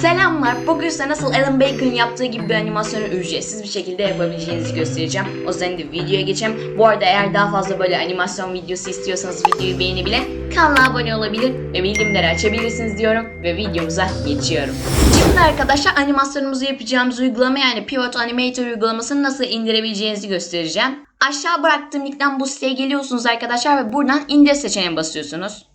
Selamlar. Bugün size nasıl Alan Baker'ın yaptığı gibi bir animasyonu ücretsiz bir şekilde yapabileceğinizi göstereceğim. O zaman da videoya geçelim. Bu arada eğer daha fazla böyle animasyon videosu istiyorsanız videoyu beğenebilen kanala abone olabilir ve bildirimleri açabilirsiniz diyorum ve videomuza geçiyorum. Şimdi arkadaşlar animasyonumuzu yapacağımız uygulama yani Pivot Animator uygulamasını nasıl indirebileceğinizi göstereceğim. Aşağı bıraktığım linkten bu siteye geliyorsunuz arkadaşlar ve buradan indir seçeneğine basıyorsunuz.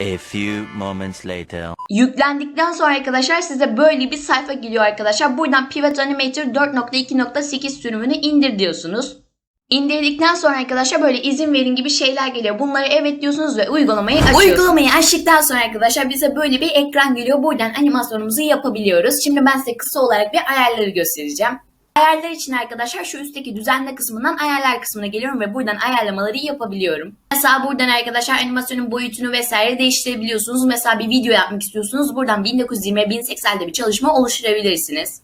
A few moments later. Yüklendikten sonra arkadaşlar size böyle bir sayfa geliyor arkadaşlar. Buradan Pivot Animator 4.2.8 sürümünü indir diyorsunuz. İndirdikten sonra arkadaşlar böyle izin verin gibi şeyler geliyor. Bunları evet diyorsunuz ve uygulamayı açıyorsunuz. Uygulamayı açtıktan sonra arkadaşlar bize böyle bir ekran geliyor. Buradan animasyonumuzu yapabiliyoruz. Şimdi ben size kısa olarak bir ayarları göstereceğim. Ayarlar için arkadaşlar şu üstteki düzenle kısmından ayarlar kısmına geliyorum ve buradan ayarlamaları yapabiliyorum. Mesela buradan arkadaşlar animasyonun boyutunu vesaire değiştirebiliyorsunuz. Mesela bir video yapmak istiyorsunuz. Buradan 1920 1080'de bir çalışma oluşturabilirsiniz.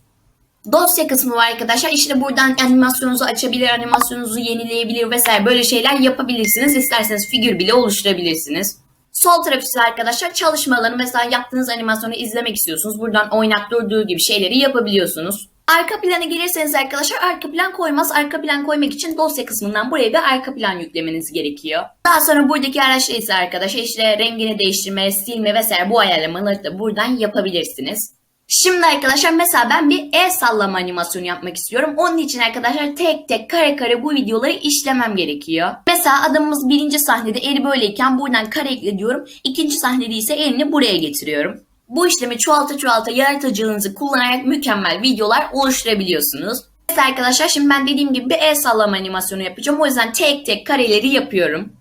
Dosya kısmı var arkadaşlar. İşte buradan animasyonunuzu açabilir, animasyonunuzu yenileyebilir vesaire böyle şeyler yapabilirsiniz. İsterseniz figür bile oluşturabilirsiniz. Sol taraf ise arkadaşlar çalışmalarını mesela yaptığınız animasyonu izlemek istiyorsunuz. Buradan oynak durduğu gibi şeyleri yapabiliyorsunuz. Arka plana gelirseniz arkadaşlar arka plan koymaz. Arka plan koymak için dosya kısmından buraya bir arka plan yüklemeniz gerekiyor. Daha sonra buradaki araçlar ise arkadaşlar işte rengini değiştirme, silme vesaire bu ayarlamaları da buradan yapabilirsiniz. Şimdi arkadaşlar mesela ben bir el sallama animasyonu yapmak istiyorum. Onun için arkadaşlar tek tek kare kare bu videoları işlemem gerekiyor. Mesela adamımız birinci sahnede eli böyleyken buradan kare ekle diyorum. İkinci sahnede ise elini buraya getiriyorum. Bu işlemi çoğalta çoğalta yaratıcılığınızı kullanarak mükemmel videolar oluşturabiliyorsunuz. Mesela arkadaşlar şimdi ben dediğim gibi bir el sallama animasyonu yapacağım. O yüzden tek tek kareleri yapıyorum.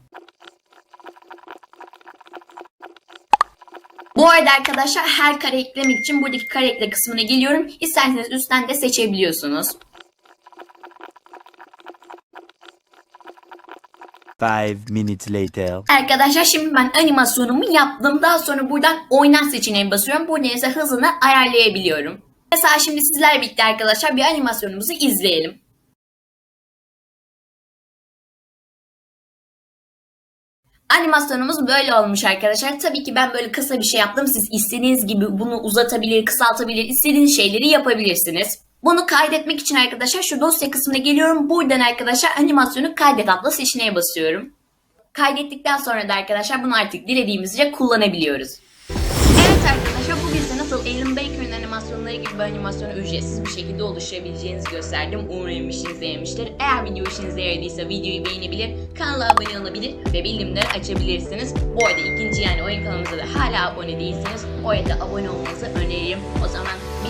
Bu arada arkadaşlar her kare eklemek için buradaki kare ekle kısmına geliyorum. İsterseniz üstten de seçebiliyorsunuz. Five minutes later. Arkadaşlar şimdi ben animasyonumu yaptım. Daha sonra buradan oynat seçeneğine basıyorum. Burada ise hızını ayarlayabiliyorum. Mesela şimdi sizlerle birlikte arkadaşlar bir animasyonumuzu izleyelim. Animasyonumuz böyle olmuş arkadaşlar. Tabii ki ben böyle kısa bir şey yaptım. Siz istediğiniz gibi bunu uzatabilir, kısaltabilir, istediğiniz şeyleri yapabilirsiniz. Bunu kaydetmek için arkadaşlar şu dosya kısmına geliyorum. Buradan arkadaşlar animasyonu kaydet adlı seçeneğe basıyorum. Kaydettikten sonra da arkadaşlar bunu artık dilediğimizce kullanabiliyoruz. Evet arkadaşlar bugün size nasıl Alan Baker'ın animasyonları gibi bir animasyonu ücretsiz bir şekilde oluşturabileceğinizi gösterdim. Umarım işinize. Eğer video işinize yaradıysa videoyu beğenebilir, kanala abone olabilir ve bildirimleri açabilirsiniz. Bu arada ikinci yani oyun kanalımıza da hala abone değilseniz oraya da abone olmanızı öneririm. O zaman